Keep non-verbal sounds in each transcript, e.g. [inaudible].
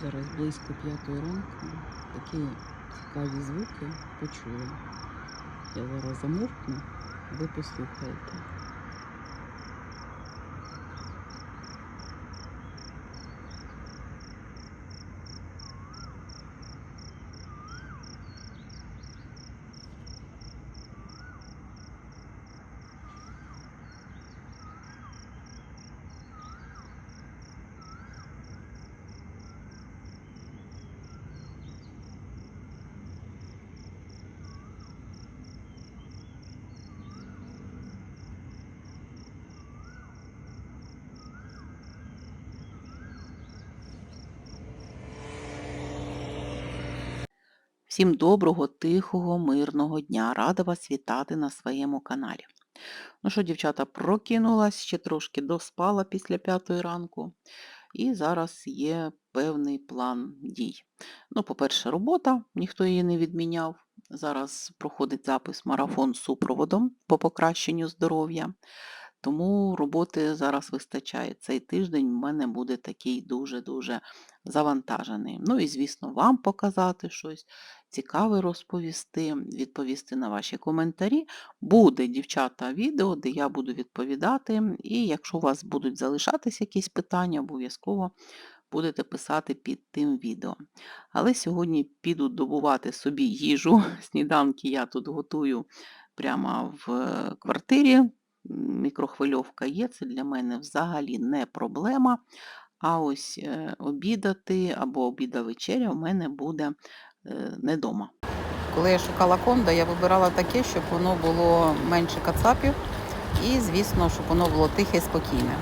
Зараз близько п'ятої ранку. Такі цікаві звуки почула. Я зараз замовкну, ви послухаєте. Всім доброго, тихого, мирного дня. Рада вас вітати на своєму каналі. Ну що, дівчата, прокинулась, ще трошки доспала після п'ятої ранку. І зараз є певний план дій. Ну, по-перше, робота, ніхто її не відміняв. Зараз проходить запис марафон з супроводом по покращенню здоров'я. Тому роботи зараз вистачає. Цей тиждень в мене буде такий дуже-дуже завантажений. Ну і, звісно, вам показати щось цікаве розповісти, відповісти на ваші коментарі. Буде, дівчата, відео, де я буду відповідати. І якщо у вас будуть залишатись якісь питання, обов'язково будете писати під тим відео. Але сьогодні піду добувати собі їжу. [laughs] Сніданки я тут готую прямо в е, квартирі. Мікрохвильовка є, це для мене взагалі не проблема. А ось е, обідати або обіда вечеря в мене буде е, не вдома. Коли я шукала кондо, я вибирала таке, щоб воно було менше кацапів і, звісно, щоб воно було тихе і спокійне.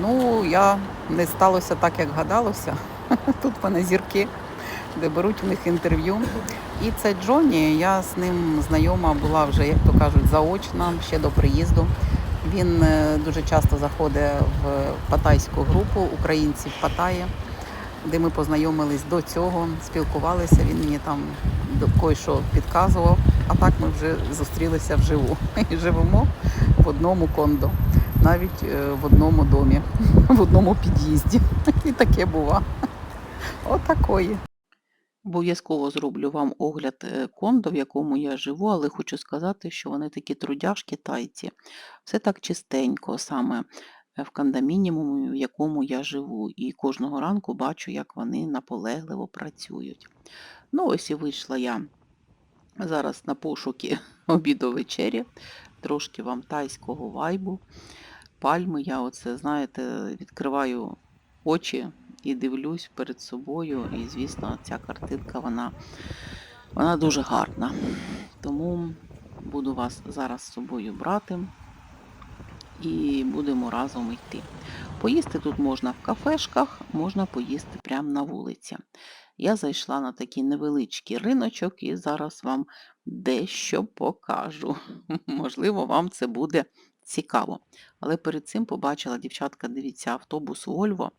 Ну, я не сталося так, як гадалося. [laughs] Тут в мене зірки, де беруть у них інтерв'ю. І це Джонні, я з ним знайома була вже, як то кажуть, заочно, ще до приїзду. Він е, дуже часто заходить в патайську групу українців в Паттайі, де ми познайомились до цього, спілкувалися. Він мені там кое-що підказував. А так ми вже зустрілися вживу [laughs] і живемо в одному кондо, навіть е, в одному домі, [laughs] в одному під'їзді. [laughs] І таке бува. Отакої. Обов'язково зроблю вам огляд е, кондо, в якому я живу, але хочу сказати, що вони такі трудяшки тайці. Все так чистенько, саме е, в кондомініумі, в якому я живу. І кожного ранку бачу, як вони наполегливо працюють. Ну, ось і вийшла я зараз на пошуки [laughs] обіду вечері. Трошки вам тайського вайбу. Пальми, я оце, знаєте, відкриваю очі і дивлюсь перед собою. І, звісно, ця картинка, вона, вона дуже гарна. Тому буду вас зараз з собою брати і будемо разом йти. Поїсти тут можна в кафешках, можна поїсти прямо на вулиці. Я зайшла на такий невеличкий риночок і зараз вам дещо покажу. [laughs] Можливо, вам це буде цікаво. Але перед цим побачила, дівчатка, дивіться, автобус Вольво.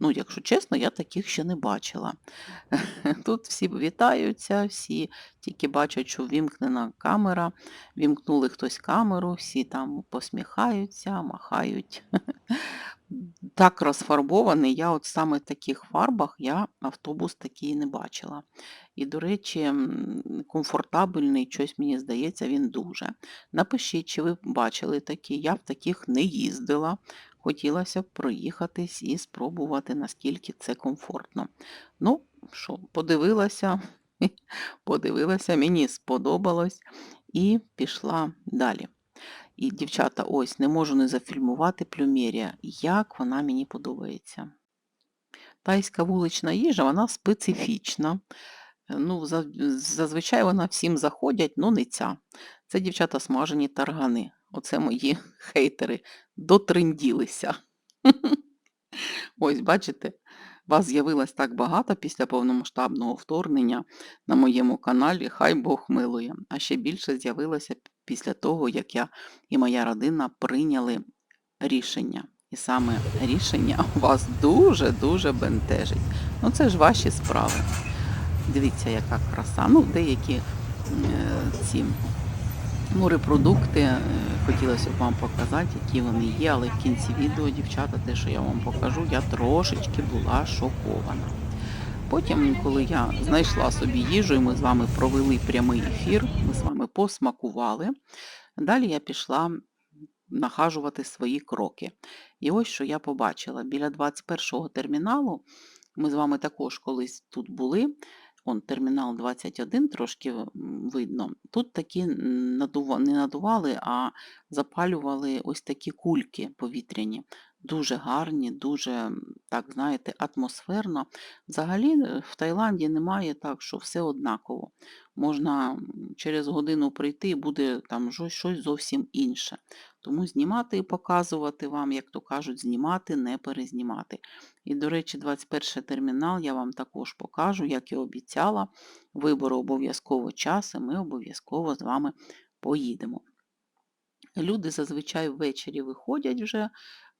Ну, якщо чесно, я таких ще не бачила. [laughs] Тут всі вітаються, всі тільки бачать, що вімкнена камера, вімкнули хтось камеру, всі там посміхаються, махають. [laughs] Так розфарбований, я от саме в таких фарбах я автобус такий не бачила. І, до речі, комфортабельний, щось мені здається, він дуже. Напишіть, чи ви бачили такі. Я в таких не їздила. Хотілося б проїхатись і спробувати, наскільки це комфортно. Ну, що, подивилася, [laughs] подивилася, мені сподобалось і пішла далі. І, дівчата, ось, не можу не зафільмувати плюмерія, як вона мені подобається. Тайська вулична їжа, вона специфічна. Е, Ну, зазвичай вона всім заходять, ну не ця. Це, дівчата, смажені таргани. Оце мої [laughs] хейтери дотренділися. [laughs] Ось, бачите, вас з'явилось так багато після повномасштабного вторгнення на моєму каналі, хай Бог милує. А ще більше з'явилося після того, як я і моя родина прийняли рішення. І саме рішення вас дуже-дуже бентежить. Ну це ж ваші справи. Дивіться, яка краса. Ну, деякі е, ці морепродукти е, хотілося б вам показати, які вони є, але в кінці відео, дівчата, те, що я вам покажу, я трошечки була шокована. Потім, коли я знайшла собі їжу, і ми з вами провели прямий ефір, ми з вами посмакували. Далі я пішла нахажувати свої кроки. І ось що я побачила. Біля 21-го терміналу, ми з вами також колись тут були. Он термінал 21, трошки видно. Тут такі не надували, а запалювали ось такі кульки повітряні. Дуже гарні, дуже, так знаєте, атмосферно. Взагалі е, в Таїланді немає так, що все однаково. Можна через годину прийти і буде там щось зовсім інше. Тому знімати і показувати вам, як то кажуть, знімати, не перезнімати. І, до речі, 21 термінал я вам також покажу, як і обіцяла. Вибору обов'язково час, і ми обов'язково з вами поїдемо. Люди зазвичай ввечері виходять вже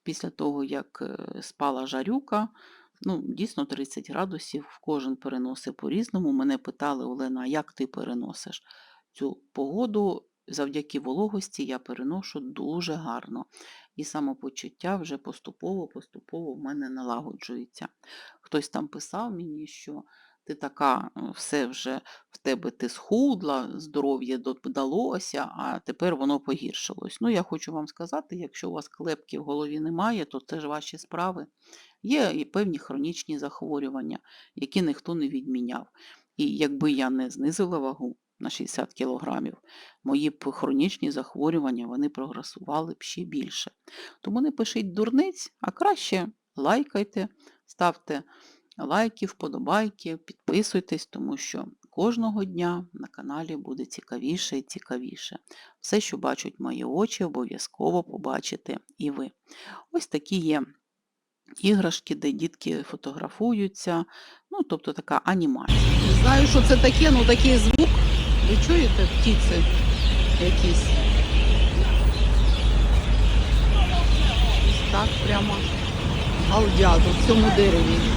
після того, як е, спала жарюка. Ну, дійсно 30 градусів, кожен переносить по-різному. Мене питали, Олена, як ти переносиш цю погоду? Завдяки вологості я переношу дуже гарно. І самопочуття вже поступово-поступово в мене налагоджується. Хтось там писав мені, що ти така, е, все вже в тебе ти схудла, здоров'я додалося, а тепер воно погіршилось. Ну, я хочу вам сказати, якщо у вас клепки в голові немає, то це ж ваші справи. Є і певні хронічні захворювання, які ніхто не відміняв. І якби я не знизила вагу на 60 кілограмів, мої б хронічні захворювання вони прогресували б ще більше. Тому не пишіть дурниць, а краще лайкайте, ставте лайки, вподобайки, підписуйтесь, тому що кожного дня на каналі буде цікавіше і цікавіше. Все, що бачать мої очі, обов'язково побачите і ви. Ось такі є іграшки, де дітки фотографуються, ну, тобто така анімація. Не знаю, що це таке, ну такий звук. Ви чуєте птиці якісь? Так прямо галдять у цьому дереві.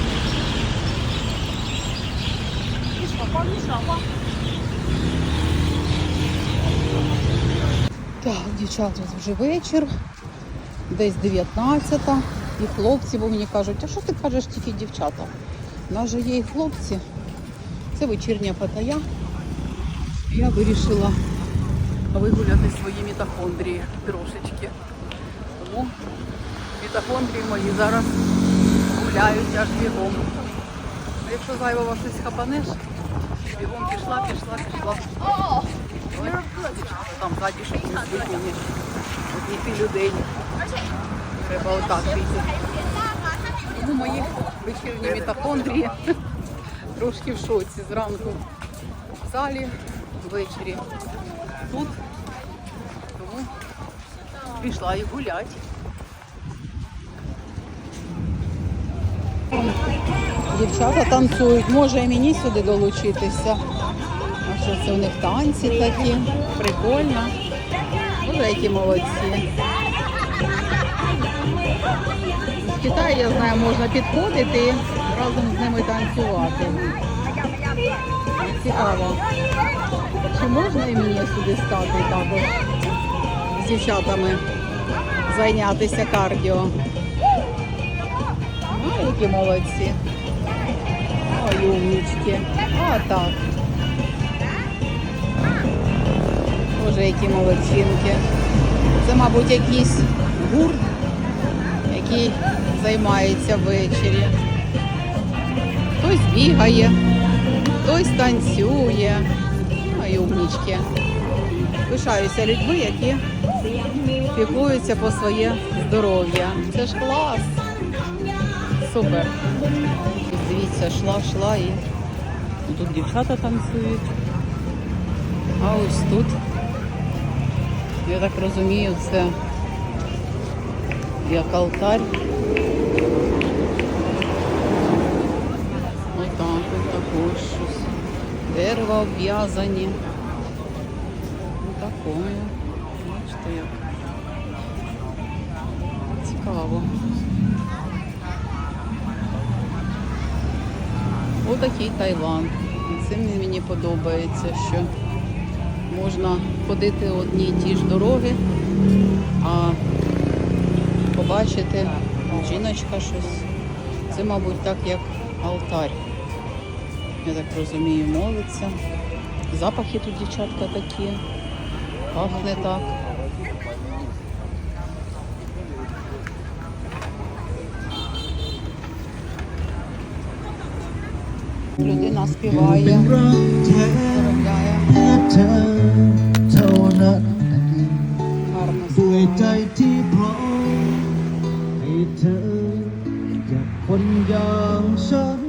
Так, дівчата, вже вечір, десь 19 і хлопці, бо мені кажуть, а що ти кажеш тільки дівчата? У нас же є і хлопці. Це вечірня патая. Я вирішила вигуляти свої мітохондрії трошечки. Тому мітохондрії мої зараз гуляють аж бігом. Якщо зайвого щось хапанеш, бігом пішла, пішла, пішла. Там ззаді щось не збить мені. Одні. Треба отак вийти. Тому мої вечірні мітохондрії трошки в шоці зранку в залі, ввечері тут. Тому пішла і гулять. Дівчата танцюють, може і мені сюди долучитися. А що це у них танці такі? Прикольно. Боже, які молодці. В Китаї, я знаю, можна підходити і разом з ними танцювати. Цікаво. Чи можна і мені сюди стати також з дівчатами зайнятися кардіо? Ну, які молодці. Ой, умнічки. А так. Боже, які молодчинки. Це, мабуть, якийсь гурт, який займається ввечері. Хтось бігає, хтось танцює. Ой, умнічки. Пишаюся людьми, які піклуються по своє здоров'я. Це ж клас. Супер. Дивіться, шла, шла і тут дівчата танцюють. А ось тут, я так розумію, це як алтарь. Отак от також щось. Дерева обв'язані. Такое. Бачите як. Цікаво. Отакий Таїланд. І Цим мені подобається, що можна ходити одні й ті ж дороги, а побачити жіночка щось. Це, мабуть, так як алтарь. я так розумію, молиться. Запахи тут дівчатка такі. Пахне так. Людина співає, заробляє,เธอเท่านั้น гарно ด้วยใจ співає. ที่พร้อมให้เธอจากคนอย่างฉัน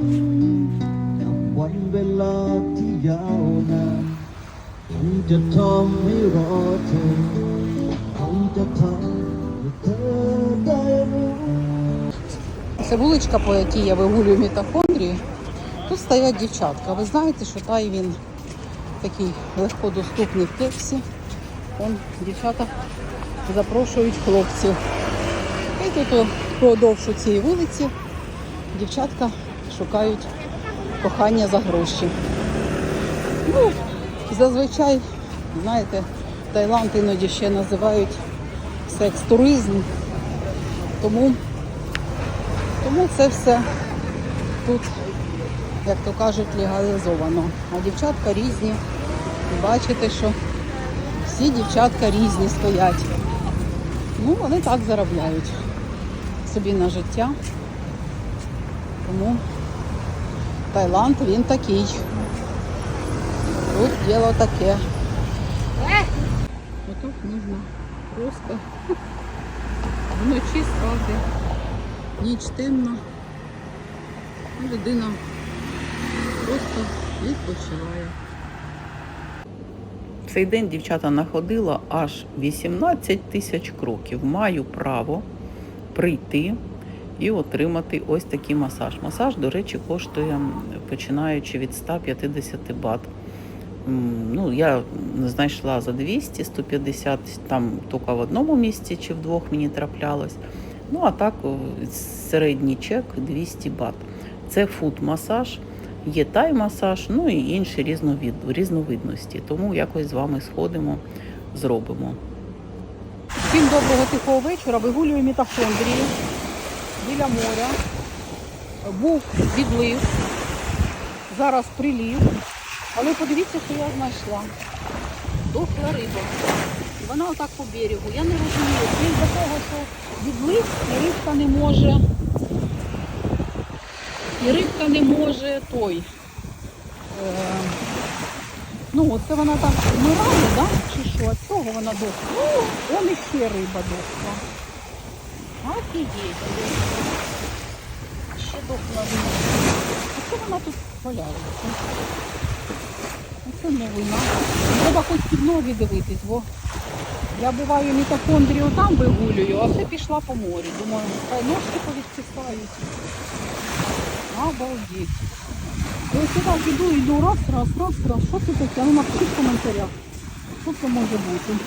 กับวันเวลาที่ยาวนานฉันจะทำให้รอเธอฉันจะทำให้เธอได้รู้ Це вуличка, по якій я вигулюю мітохондрії. Тут стоять дівчатка. Ви знаєте, що тай він такий легкодоступний в кексі. Вон дівчата запрошують хлопців. І тут продовж цієї вулиці дівчатка шукають кохання за гроші. Ну, зазвичай, знаєте, Таїланд іноді ще називають секс-туризм. Тому тому це все тут, як то кажуть, легалізовано. А дівчатка різні. І бачите, що всі дівчатка різні стоять. Ну, вони так заробляють собі на життя. Тому Таїланд він такий. Тут діло таке. Отут можна просто вночі спати ніч темна, людина просто відпочиває. В цей день дівчата находила аж 18 тисяч кроків. Маю право прийти і отримати ось такий масаж. Масаж, до речі, коштує починаючи від 150 бат. Ну, я знайшла за 200, 150 там тільки в одному місці чи в двох мені траплялось. Ну, а так середній чек 200 бат. Це фуд-масаж, є тай-масаж, ну і інші різновид, різновидності. Тому якось з вами сходимо, зробимо. Всім доброго тихого вечора. Вигулюю мітохондрії біля моря. Був відлив, зараз прилів. Але подивіться, що я знайшла. Дохла риба. Вона отак по берегу. Я не розумію, крім того, що відлив, і рибка не може. І рибка не може той. Е, ну, оце вона так вмирає, да? чи що? Від цього вона дохла. О, Вон іще риба дохла. Офігеть. Ще дохла риба. Що вона тут валяється? Оце новина. Треба хоч під ноги дивитись, бо я буваю мітохондрію там вигулюю, а це пішла по морю. Думаю, ножки повідчисають. Обалдеть. Я ось так іду, іду, раз, раз, раз, раз. Що це таке? Ну, напишіть в коментарях. Що це може бути?